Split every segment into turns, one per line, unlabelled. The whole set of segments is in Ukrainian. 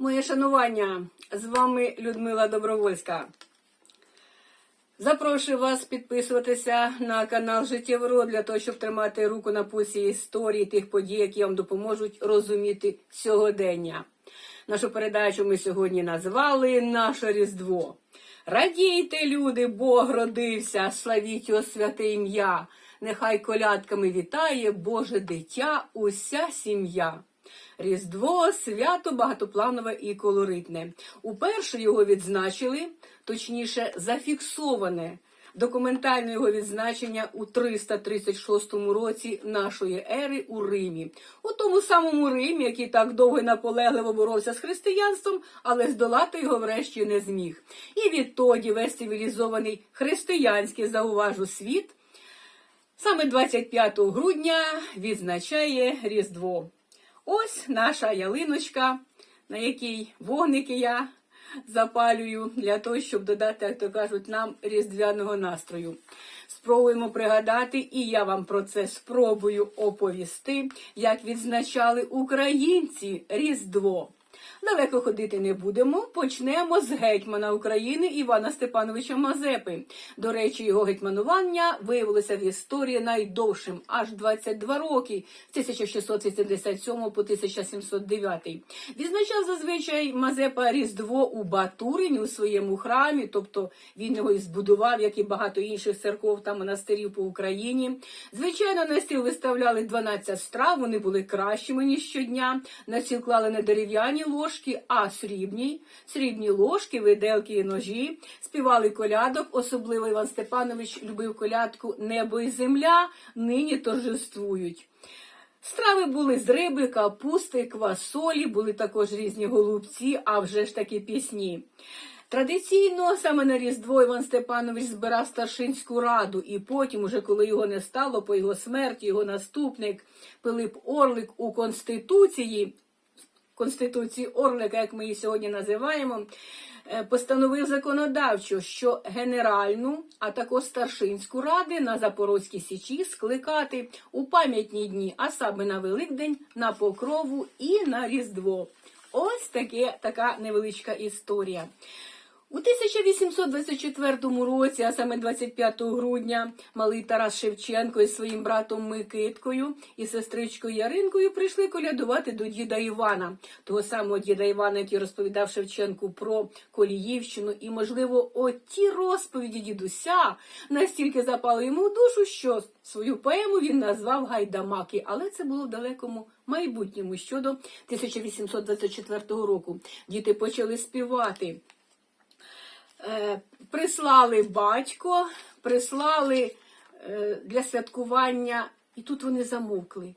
Моє шанування, з вами Людмила Добровольська. Запрошую вас підписуватися на канал Життєвро для того, щоб тримати руку на пульсі історії тих подій, які вам допоможуть розуміти сьогодення. Нашу передачу ми сьогодні назвали Наше Різдво. Радійте, люди, Бог родився, славіть його святе ім'я. Нехай колядками вітає Боже дитя, уся сім'я. Різдво свято багатопланове і колоритне. Уперше його відзначили, точніше, зафіксоване документальне його відзначення у 336 році нашої ери у Римі, у тому самому Римі, який так довго і наполегливо боровся з християнством, але здолати його врешті не зміг. І відтоді весь цивілізований християнський зауважу світ саме 25 грудня відзначає Різдво. Ось наша ялиночка, на якій вогники я запалюю для того, щоб додати, як то кажуть, нам різдвяного настрою. Спробуємо пригадати, і я вам про це спробую оповісти, як відзначали українці Різдво. Далеко ходити не будемо. Почнемо з гетьмана України Івана Степановича Мазепи. До речі, його гетьманування виявилося в історії найдовшим аж 22 роки з 1687 по 1709. Відзначав зазвичай Мазепа Різдво у Батурині у своєму храмі, тобто він його і збудував, як і багато інших церков та монастирів по Україні. Звичайно, на стіл виставляли 12 страв, вони були кращими ніж щодня. На стіл клали не дерев'яні ложки, а срібні. Срібні ложки, виделки і ножі. Співали колядок, особливо Іван Степанович любив колядку Небо і земля нині торжествують. Страви були з риби, капусти, квасолі, були також різні голубці, а вже ж такі пісні. Традиційно саме на Різдво Іван Степанович збирав старшинську раду, і потім, уже коли його не стало, по його смерті, його наступник Пилип Орлик у Конституції, Конституції Орлика, як ми її сьогодні називаємо, е, постановив законодавчо, що Генеральну, а також старшинську ради на Запорозькій Січі скликати у пам'ятні дні, а саме на Великдень, на Покрову і на Різдво. Ось таке, така невеличка історія. У 1824 році, а саме 25 грудня, малий Тарас Шевченко із своїм братом Микиткою і сестричкою Яринкою прийшли колядувати до діда Івана, того самого діда Івана, який розповідав Шевченку про Коліївщину, і, можливо, оті розповіді дідуся настільки запали йому в душу, що свою поему він назвав Гайдамаки, але це було в далекому майбутньому щодо 1824 року. Діти почали співати. Е, прислали батько, прислали е, для святкування, і тут вони замовкли,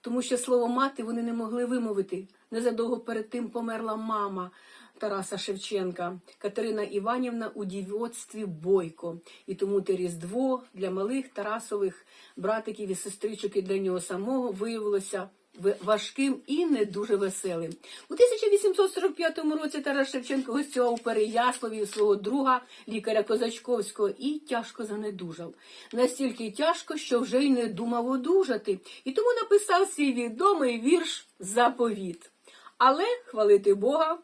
тому що слово мати вони не могли вимовити. Незадовго перед тим померла мама Тараса Шевченка, Катерина Іванівна у дівоцтві Бойко. І тому те Різдво для малих Тарасових братиків і сестричок і для нього самого виявилося важким і не дуже веселим. У 1845 році Тарас Шевченко гостював у Переяславі свого друга, лікаря Козачковського, і тяжко занедужав. Настільки тяжко, що вже й не думав одужати, і тому написав свій відомий вірш Заповіт. Але хвалити Бога.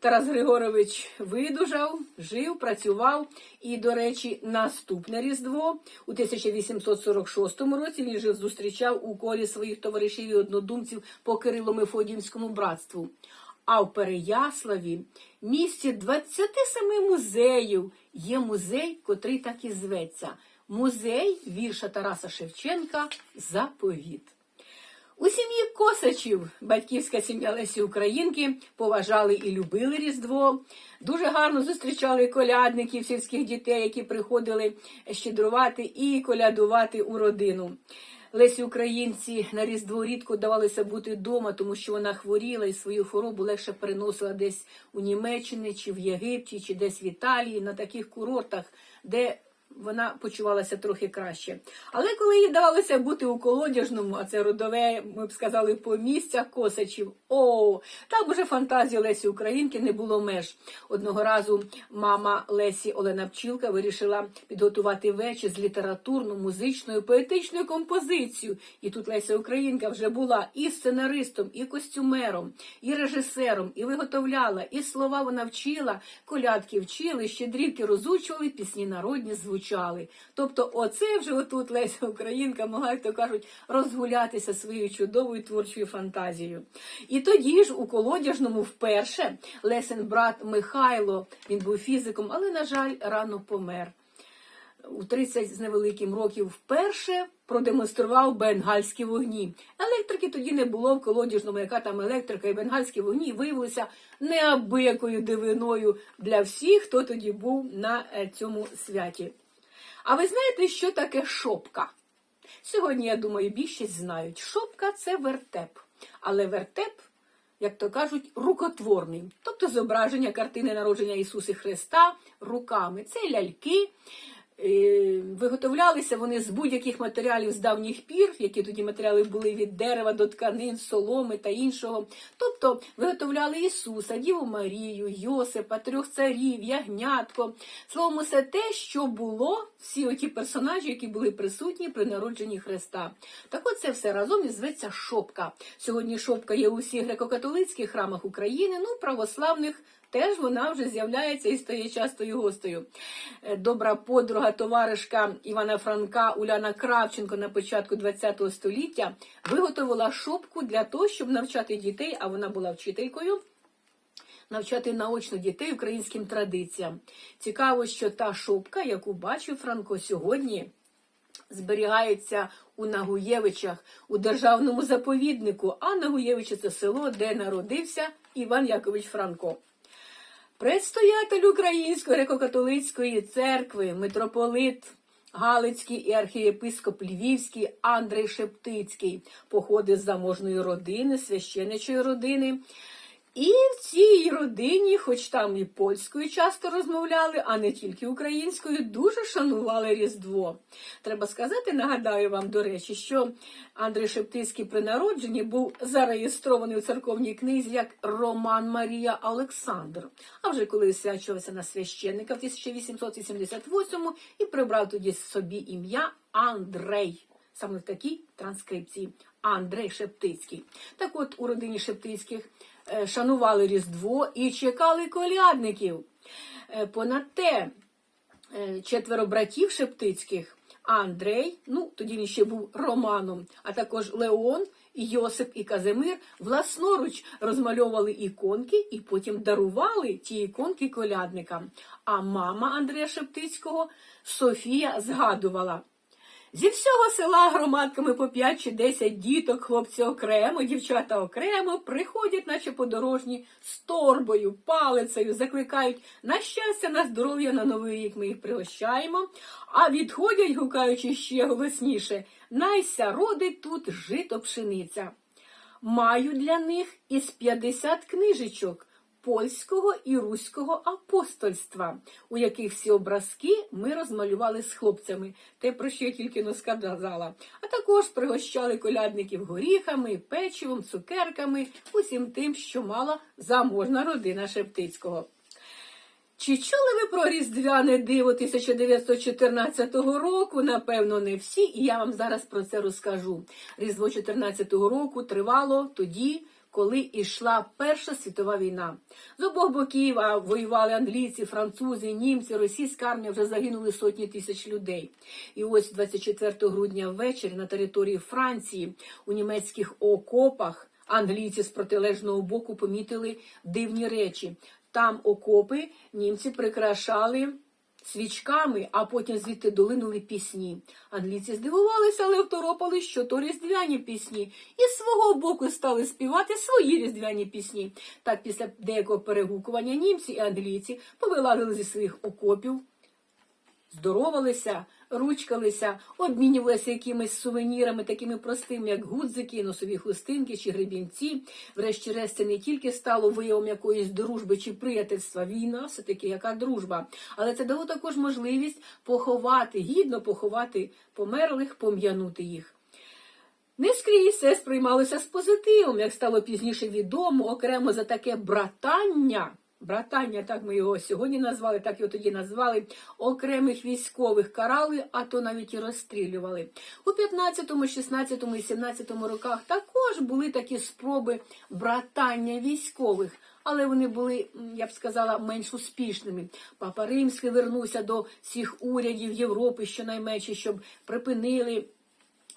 Тарас Григорович видужав, жив, працював. І, до речі, наступне Різдво у 1846 році він жив зустрічав у колі своїх товаришів і однодумців по Кирило-Мефодіївському братству. А в Переяславі, місті 27 музеїв, є музей, котрий так і зветься. Музей вірша Тараса Шевченка Заповіт. У сім'ї Косачів, батьківська сім'я Лесі Українки, поважали і любили Різдво. Дуже гарно зустрічали колядників, сільських дітей, які приходили щедрувати і колядувати у родину. Лесі Українці на Різдво рідко давалося бути вдома, тому що вона хворіла і свою хворобу легше переносила десь у Німеччині, чи в Єгипті, чи десь в Італії, на таких курортах, де вона почувалася трохи краще. Але коли їй давалося бути у колодяжному, а це родове, ми б сказали, по місцях косачів, о, там уже фантазії Лесі Українки не було меж. Одного разу мама Лесі Олена Пчілка вирішила підготувати вечір з літературною, музичною, поетичною композицією. І тут Леся Українка вже була і сценаристом, і костюмером, і режисером, і виготовляла, і слова вона вчила, колядки вчили, щедрівки розучували, пісні народні звучали. Тобто, оце вже отут Леся Українка могла, як то кажуть, розгулятися своєю чудовою творчою фантазією. І тоді ж у колодяжному вперше Лесен брат Михайло, він був фізиком, але, на жаль, рано помер. У 30 з невеликим років вперше продемонстрував бенгальські вогні. Електрики тоді не було в колодяжному, яка там електрика і бенгальські вогні виявилися неабиякою дивиною для всіх, хто тоді був на е, цьому святі. А ви знаєте, що таке шопка? Сьогодні, я думаю, більшість знають. Шопка це вертеп. Але вертеп, як то кажуть, рукотворний. Тобто зображення картини народження Ісуса Христа руками. Це ляльки. Виготовлялися вони з будь-яких матеріалів з давніх пір, які тоді матеріали були від дерева до тканин, соломи та іншого. Тобто виготовляли Ісуса, Діву Марію, Йосипа, трьох царів, ягнятко. Словом, усе те, що було, всі оті персонажі, які були присутні при народженні Христа. Так от це все разом і зветься шопка. Сьогодні шопка є у всіх греко-католицьких храмах України, ну, православних. Теж вона вже з'являється і стає частою гостею. Е, Добра подруга, товаришка Івана Франка Уляна Кравченко на початку ХХ століття виготовила шопку для того, щоб навчати дітей, а вона була вчителькою. Навчати наочно дітей українським традиціям. Цікаво, що та шопка, яку бачив Франко сьогодні, зберігається у Нагуєвичах у державному заповіднику. А Нагуєвичі це село, де народився Іван Якович Франко. Предстоятель Української греко-католицької церкви, митрополит Галицький і архієпископ Львівський Андрей Шептицький походить з заможної родини, священичої родини. І в цій родині, хоч там і польською часто розмовляли, а не тільки українською, дуже шанували Різдво. Треба сказати, нагадаю вам, до речі, що Андрій Шептицький при народженні був зареєстрований у церковній книзі як Роман Марія Олександр. А вже коли свячувався на священника в 1888 і прибрав тоді собі ім'я Андрей. Саме в такій транскрипції Андрей Шептицький. Так от у родині Шептицьких шанували Різдво і чекали колядників. Е, Понад те, е, четверо братів Шептицьких, Андрей, ну тоді він ще був Романом, а також Леон, Йосип і Казимир власноруч розмальовували іконки і потім дарували ті іконки колядникам. А мама Андрея Шептицького Софія згадувала. Зі всього села громадками по 5 чи 10 діток, хлопці окремо, дівчата окремо, приходять, наче подорожні, з торбою, палицею, закликають на щастя, на здоров'я, на новий рік ми їх пригощаємо, а відходять, гукаючи ще голосніше, найся родить тут жито пшениця. Маю для них із 50 книжечок польського і руського апостольства, у яких всі образки ми розмалювали з хлопцями, те, про що я тільки но сказала. А також пригощали колядників горіхами, печивом, цукерками, усім тим, що мала заможна родина Шептицького. Чи чули ви про різдвяне диво 1914 року? Напевно, не всі, і я вам зараз про це розкажу. Різдво 14 року тривало тоді, коли йшла Перша світова війна. З обох боків а воювали англійці, французи, німці, російська армія вже загинули сотні тисяч людей. І ось 24 грудня ввечері на території Франції у німецьких окопах англійці з протилежного боку помітили дивні речі. Там окопи німці прикрашали свічками, а потім звідти долинули пісні. Англійці здивувалися, але второпали, що то різдвяні пісні, і з свого боку стали співати свої різдвяні пісні. Так, після деякого перегукування німці і англійці повилазили зі своїх окопів, здоровалися, ручкалися, обмінювалися якимись сувенірами, такими простими, як гудзики, носові хустинки чи гребінці. Врешті-решт, це не тільки стало виявом якоїсь дружби чи приятельства. Війна, все таки яка дружба. Але це дало також можливість поховати, гідно поховати померлих, пом'янути їх. Не скрізь це сприймалося з позитивом, як стало пізніше відомо, окремо за таке братання. Братання, так ми його сьогодні назвали, так його тоді назвали. Окремих військових карали, а то навіть і розстрілювали. У 15, 16 і 17 роках також були такі спроби братання військових, але вони були, я б сказала, менш успішними. Папа Римський вернувся до всіх урядів Європи, щонайменше, щоб припинили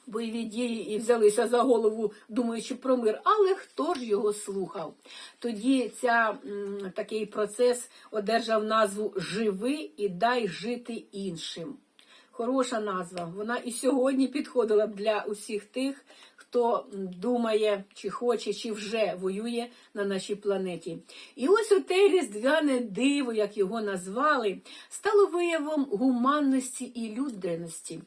бойові дії і взялися за голову, думаючи про мир. Але хто ж його слухав? Тоді ця, такий процес одержав назву Живи і дай жити іншим. Хороша назва. Вона і сьогодні підходила б для усіх тих, хто думає, чи хоче, чи вже воює на нашій планеті. І ось оте різдвяне диво, як його назвали, стало виявом гуманності і людяності.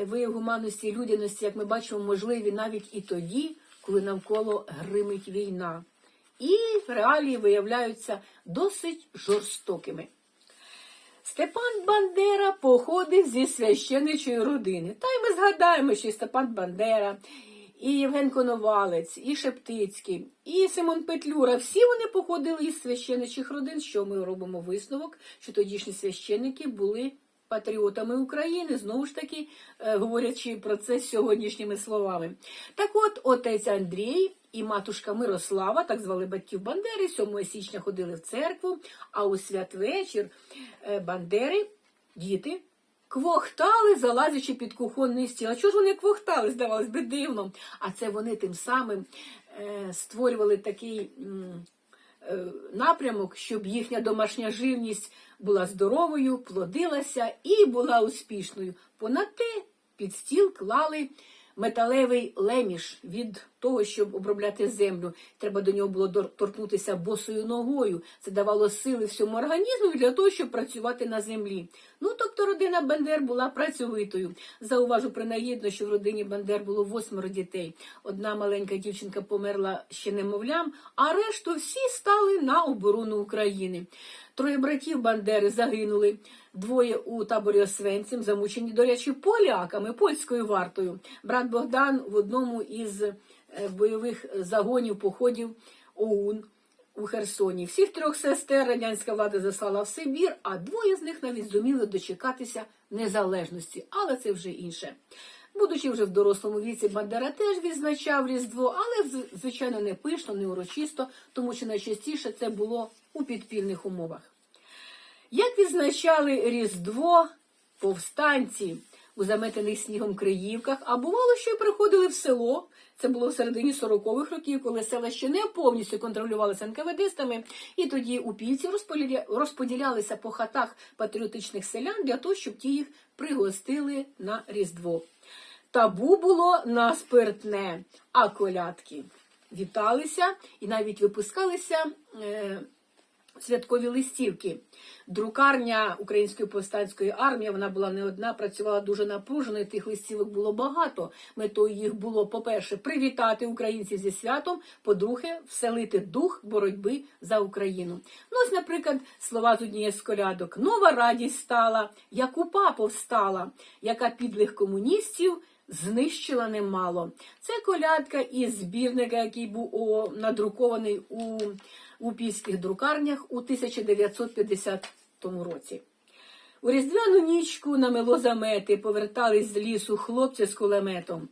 Вияв гуманності і людяності, як ми бачимо, можливі навіть і тоді, коли навколо гримить війна. І реалії виявляються досить жорстокими. Степан Бандера походив зі священичої родини. Та й ми згадаємо, що Степан Бандера, і Євген Коновалець, і Шептицький, і Симон Петлюра. Всі вони походили із священичих родин. Що ми робимо висновок, що тодішні священники були патріотами України, знову ж таки, е, говорячи про це сьогоднішніми словами. Так от, отець Андрій і матушка Мирослава, так звали батьків Бандери, 7 січня ходили в церкву, а у святвечір е, Бандери, діти, квохтали, залазячи під кухонний стіл. А чого ж вони квохтали, здавалось би, дивно. А це вони тим самим е, створювали такий м, е, напрямок, щоб їхня домашня живність була здоровою, плодилася і була успішною. Понад те під стіл клали металевий леміш від того, щоб обробляти землю. Треба до нього було торкнутися босою ногою. Це давало сили всьому організму для того, щоб працювати на землі. Ну, тобто родина Бандер була працьовитою. Зауважу принагідно, що в родині Бандер було восьмеро дітей. Одна маленька дівчинка померла ще немовлям, а решту всі стали на оборону України. Троє братів Бандери загинули. Двоє у таборі Освенцим, замучені, до речі, поляками, польською вартою. Брат Богдан в одному із е, бойових загонів походів ОУН у Херсоні. Всіх трьох сестер радянська влада заслала в Сибір, а двоє з них навіть зуміли дочекатися незалежності. Але це вже інше. Будучи вже в дорослому віці, Бандера теж відзначав Різдво, але звичайно не пишно, не урочисто, тому що найчастіше це було у підпільних умовах. Як відзначали Різдво повстанці у заметених снігом Криївках, а бувало, що й приходили в село. Це було в середині 40-х років, коли села ще не повністю контролювалися НКВДстами, і тоді упівці розподіля- розподілялися по хатах патріотичних селян для того, щоб ті їх пригостили на Різдво. Табу було на спиртне, а колядки віталися і навіть випускалися. Е, святкові листівки. Друкарня Української повстанської армії, вона була не одна, працювала дуже напружено, і тих листівок було багато. Метою їх було, по-перше, привітати українців зі святом, по-друге, вселити дух боротьби за Україну. Ну, ось, наприклад, слова з однієї з колядок. Нова радість стала, як упа повстала, яка підлих комуністів знищила немало. Це колядка із збірника, який був надрукований у упійських друкарнях у 1950 році. У різдвяну нічку намело замети, повертались з лісу хлопці з кулеметом.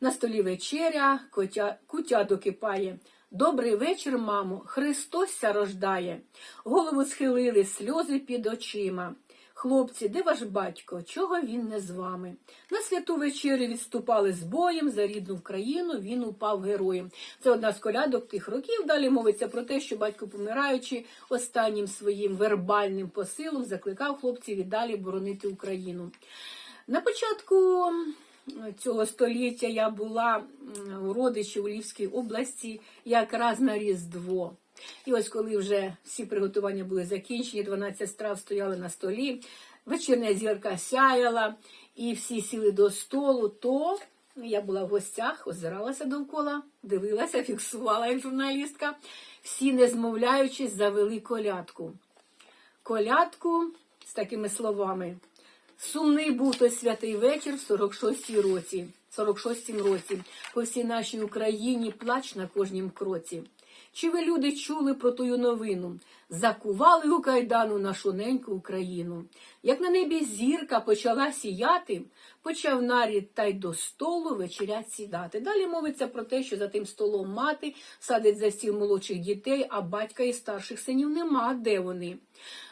На столі вечеря, котя, кутя докипає. Добрий вечір, мамо, Христос рождає. Голову схилили, сльози під очима. Хлопці, де ваш батько? Чого він не з вами? На святу вечерю відступали з боєм за рідну Вкраїну, він упав героєм. Це одна з колядок тих років. Далі мовиться про те, що батько, помираючи, останнім своїм вербальним посилом закликав хлопців і далі боронити Україну. На початку цього століття я була у родичів у Львівській області якраз на Різдво. І ось коли вже всі приготування були закінчені, 12 страв стояли на столі. вечірня зірка сяяла, і всі сіли до столу, то я була в гостях, озиралася довкола, дивилася, фіксувала як журналістка. Всі, не змовляючись, завели колядку. Колядку з такими словами. Сумний був той святий вечір в 46-й році, 46-м році, по всій нашій Україні плач на кожнім кроці. Чи ви люди чули про тую новину? Закували у кайдану нашу неньку Україну. Як на небі зірка почала сіяти, почав нарід та й до столу вечерять сідати. Далі мовиться про те, що за тим столом мати садить за стіл молодших дітей, а батька і старших синів нема, де вони.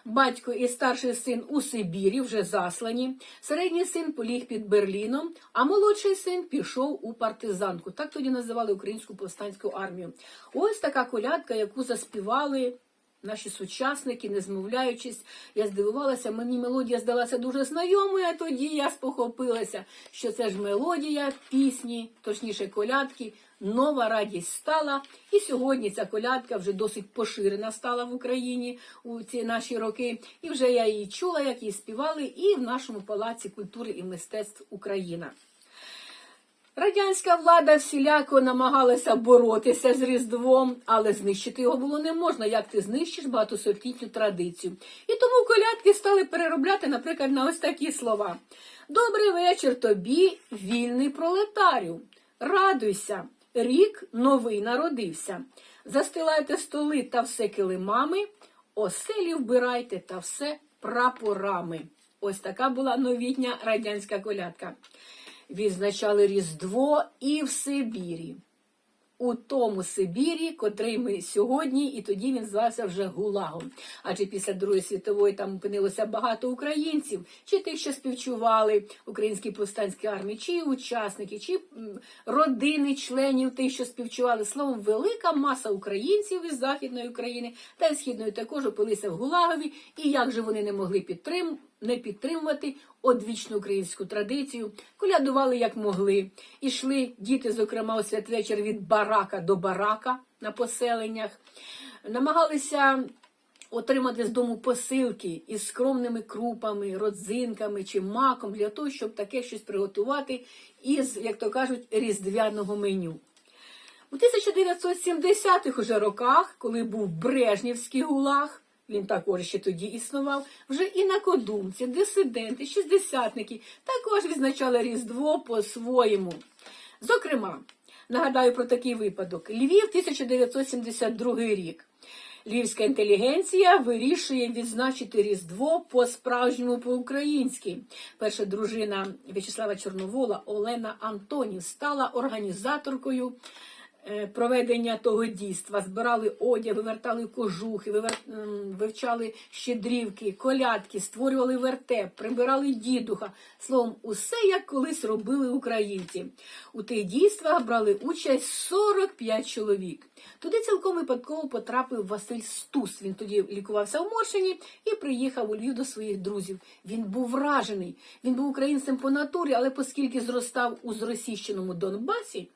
Батько і старший син у Сибірі вже заслані. Середній син поліг під Берліном, а молодший син пішов у партизанку. Так тоді називали українську повстанську армію. Ось така колядка, яку заспівали. Наші сучасники, не змовляючись, я здивувалася, мені мелодія здалася дуже знайомою, а тоді я спохопилася, що це ж мелодія пісні, точніше колядки, нова радість стала. І сьогодні ця колядка вже досить поширена стала в Україні у ці наші роки. І вже я її чула, як її співали, і в нашому палаці культури і мистецтв Україна. Радянська влада всіляко намагалася боротися з Різдвом, але знищити його було не можна, як ти знищиш багатосотлітню традицію. І тому колядки стали переробляти, наприклад, на ось такі слова: Добрий вечір тобі, вільний пролетарю. Радуйся, рік новий народився. Застилайте столи та все килимами, оселі вбирайте та все прапорами. Ось така була новітня радянська колядка відзначали Різдво і в Сибірі. У тому Сибірі, котрий ми сьогодні, і тоді він звався вже Гулагом. Адже після Другої світової там опинилося багато українців, чи тих, що співчували українській повстанській армії, чи учасники, чи родини членів тих, що співчували. Словом, велика маса українців із Західної України та й Східної також опилися в Гулагові, і як же вони не могли підтримувати не підтримувати одвічну українську традицію, колядували як могли. Ішли діти, зокрема, у святвечір від барака до барака на поселеннях, намагалися. Отримати з дому посилки із скромними крупами, родзинками чи маком для того, щоб таке щось приготувати із, як то кажуть, різдвяного меню. У 1970-х уже роках, коли був Брежнівський гулаг, він також ще тоді існував. Вже і на Кодумці, дисиденти, шістдесятники також відзначали Різдво по-своєму. Зокрема, нагадаю про такий випадок: Львів, 1972 рік. Львівська інтелігенція вирішує відзначити Різдво по-справжньому по-українськи. Перша дружина В'ячеслава Чорновола Олена Антонів стала організаторкою. Е, проведення того дійства, збирали одяг, вивертали кожухи, вивчали щедрівки, колядки, створювали вертеп, прибирали дідуха. Словом, усе як колись робили українці. У тих дійствах брали участь 45 чоловік. Туди цілком випадково потрапив Василь Стус. Він тоді лікувався в Моршині і приїхав у Львів до своїх друзів. Він був вражений. Він був українцем по натурі, але оскільки зростав у зросійщеному Донбасі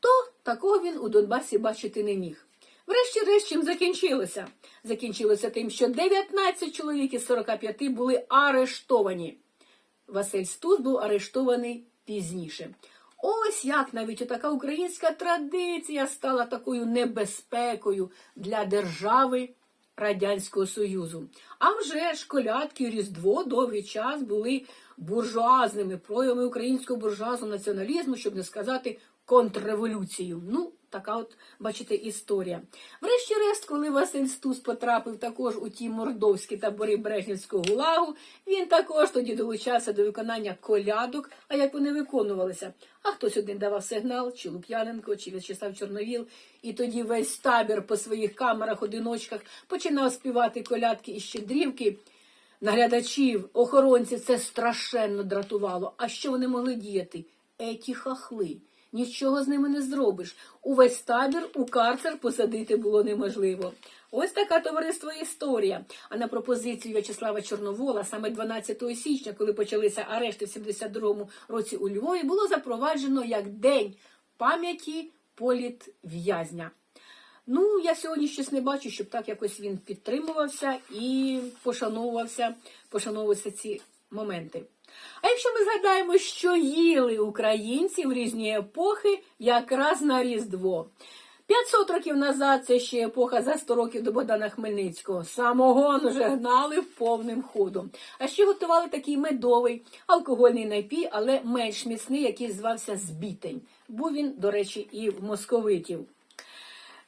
то такого він у Донбасі бачити не міг. Врешті-решт чим закінчилося? Закінчилося тим, що 19 чоловік із 45 були арештовані. Василь Стус був арештований пізніше. Ось як навіть така українська традиція стала такою небезпекою для держави Радянського Союзу. А вже ж колядки Різдво довгий час були буржуазними проявами українського буржуазного націоналізму, щоб не сказати контрреволюцію. Ну, така от, бачите, історія. Врешті-решт, коли Василь Стус потрапив також у ті мордовські табори Брежнівського гулагу, він також тоді долучався до виконання колядок, а як вони виконувалися. А хтось один давав сигнал, чи Лук'яненко, чи В'ячеслав Чорновіл, і тоді весь табір по своїх камерах, одиночках починав співати колядки і щедрівки. Наглядачів, охоронців це страшенно дратувало. А що вони могли діяти? Еті хахли нічого з ними не зробиш. Увесь табір у карцер посадити було неможливо. Ось така товариство історія. А на пропозицію В'ячеслава Чорновола, саме 12 січня, коли почалися арешти в 72-му році у Львові, було запроваджено як День пам'яті політв'язня. Ну, я сьогодні щось не бачу, щоб так якось він підтримувався і пошановувався, пошановувався ці моменти. А якщо ми згадаємо, що їли українці в різні епохи, якраз на Різдво. 500 років назад це ще епоха за 100 років до Богдана Хмельницького. Самогон вже гнали повним ходом. А ще готували такий медовий алкогольний напій, але менш міцний, який звався Збітень. Був він, до речі, і в московитів.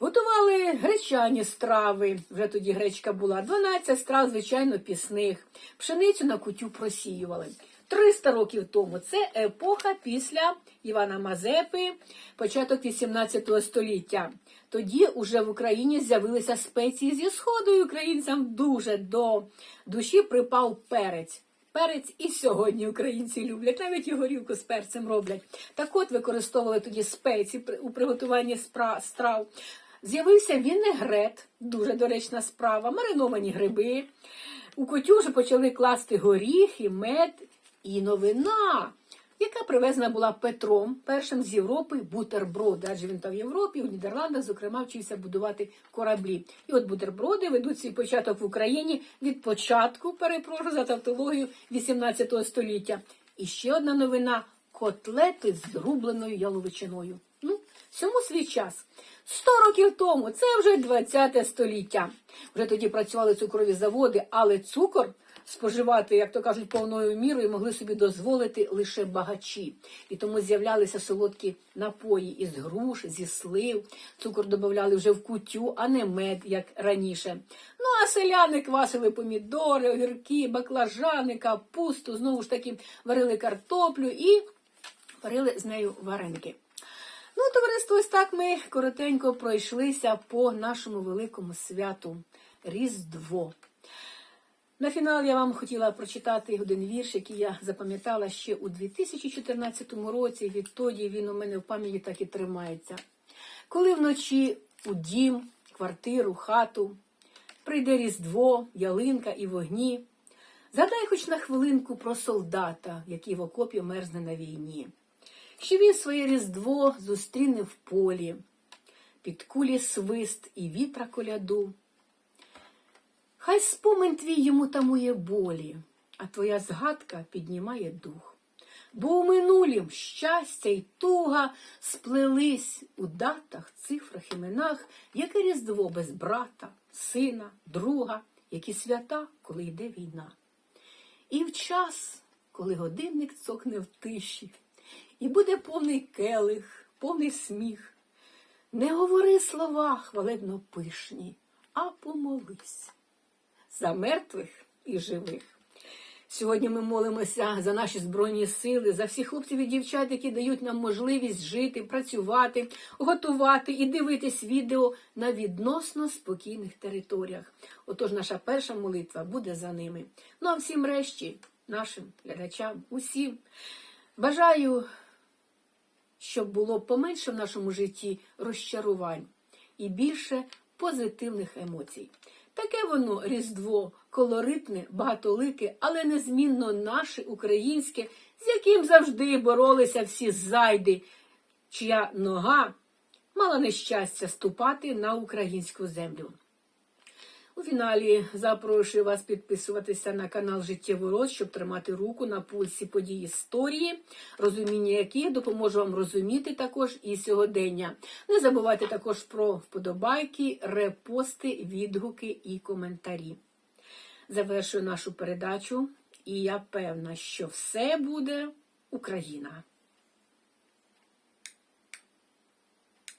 Готували гречані страви, вже тоді гречка була, 12 страв, звичайно, пісних. Пшеницю на кутю просіювали. 300 років тому це епоха після Івана Мазепи, початок 18 століття. Тоді уже в Україні з'явилися спеції зі сходу, і українцям дуже до душі припав перець. Перець і сьогодні українці люблять, навіть і горілку з перцем роблять. Так от використовували тоді спеції у приготуванні спра- страв. З'явився вінегрет, дуже доречна справа, мариновані гриби. У котю вже почали класти горіхи, мед і новина, яка привезена була Петром, першим з Європи, бутерброди. Адже він там в Європі, у Нідерландах, зокрема, вчився будувати кораблі. І от бутерброди ведуть свій початок в Україні від початку, перепрошую за тавтологію, 18 століття. І ще одна новина котлети з зрубленою яловичиною. Ну, всьому свій час. 100 років тому, це вже 20 століття. Вже тоді працювали цукрові заводи, але цукор споживати, як то кажуть, повною мірою могли собі дозволити лише багачі. І тому з'являлися солодкі напої із груш, зі слив. Цукор додавали вже в кутю, а не мед, як раніше. Ну а селяни квасили помідори, огірки, баклажани, капусту, знову ж таки варили картоплю і варили з нею вареники. Ну, товариство, ось так ми коротенько пройшлися по нашому великому святу Різдво. На фінал я вам хотіла прочитати один вірш, який я запам'ятала ще у 2014 році. Відтоді він у мене в пам'яті так і тримається. Коли вночі у дім, квартиру, хату прийде Різдво, ялинка і вогні, згадай хоч на хвилинку про солдата, який в окопі мерзне на війні що він своє різдво зустріне в полі, під кулі свист і вітра коляду. Хай спомин твій йому тамує болі, а твоя згадка піднімає дух. Бо у минулім щастя й туга сплелись у датах, цифрах, іменах, яке різдво без брата, сина, друга, які свята, коли йде війна. І в час, коли годинник цокне в тиші, і буде повний келих, повний сміх. Не говори слова хвалебно пишні, а помолись за мертвих і живих. Сьогодні ми молимося за наші збройні сили, за всіх хлопців і дівчат, які дають нам можливість жити, працювати, готувати і дивитись відео на відносно спокійних територіях. Отож, наша перша молитва буде за ними. Ну а всім решті, нашим глядачам, усім бажаю щоб було поменше в нашому житті розчарувань і більше позитивних емоцій. Таке воно різдво колоритне, багатолике, але незмінно наше українське, з яким завжди боролися всі зайди, чия нога мала нещастя ступати на українську землю. У фіналі запрошую вас підписуватися на канал Життєвий Роз, щоб тримати руку на пульсі подій історії, розуміння яких допоможе вам розуміти також і сьогодення. Не забувайте також про вподобайки, репости, відгуки і коментарі. Завершую нашу передачу, і я певна, що все буде Україна.